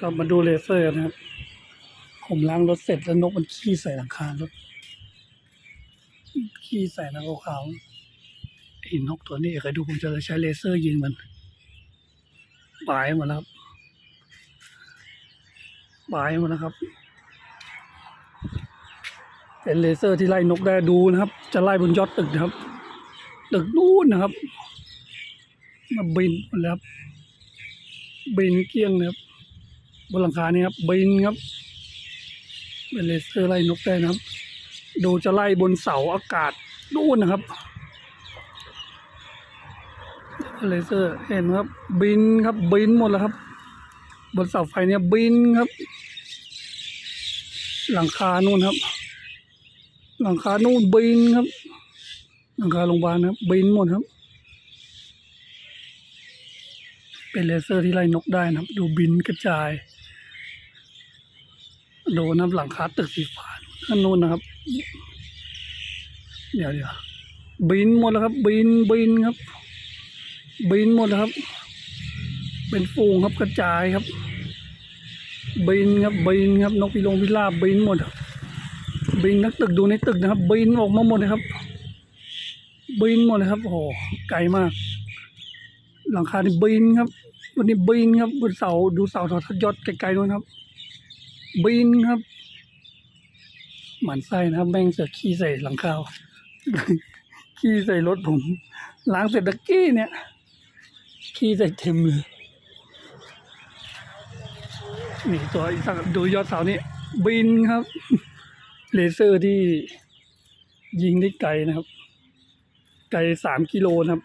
ก็มาดูเลเซอร์นะครับ ผมล้างรถเสร็จแล้วนกมันขี้ใส่หลังคารถขี้ใส่หนังขาวๆไอ้นกตัวนี้เคยดูผมจะใช้เลเซอร์ยิงมันบายหมดแล้วบายหมดแล้วครับ เป็นเลเซอร์ที่ไล่นกได้ดูนะครับ จะไล่บนยอดตึกนะครับ ตึกนู้นนะครับมาบินหมดแล้วบินเกี้ยงเลยครับ บนหลังคานี่ครับบินครับเป็นเลเซอร์ไล่นกได้นะครับ ดูจะไล่บนเสาอากาศนู่นนะครับเลเซอร์เห็นครับ บินครับบินหมดแล้วครับ บนเสาไฟเนี่ยบินครับ หลังคานู่นครับ หลังคานู่นบินครับ หลังคาโรงพยาบาลครับ บินหมดครับ เป็นเลเซอร์ที่ไล่นกได้นะครับ ดูบินกระจาย ดูนะครับหลังคาตึกสีฟ้าข้างนู้นนะครับ เดี๋ยวเดี๋ยวบินหมดแล้วครับ บินบินครับ บินหมดแล้วครับ เป็นฝูงครับกระจายครับ บินครับบินครับนกพิลงพิราบบินหมดบินนักตึกดูในตึกนะครับ บินออกมาหมดเลยครับ บินหมดเลยครับโอ้โหไกลมาก หลังคานี่บินครับ วันนี้บินครับบนเสาดูเสาโทรทัศน์ยอดไกลๆนู้นครับ บินครับ หมันไส้นะครับ แม่งเสือกขี้ใส่หลังคาขี้ใส่รถผมล้างเสร็จตะกี้เนี่ย ขี้ใส่เต็มเลยนี่ตัวอีสักดูยอดเสานี่บินครับ เลเซอร์ที่ยิงได้ไกลนะครับ ไกลสามกิโลนะครับ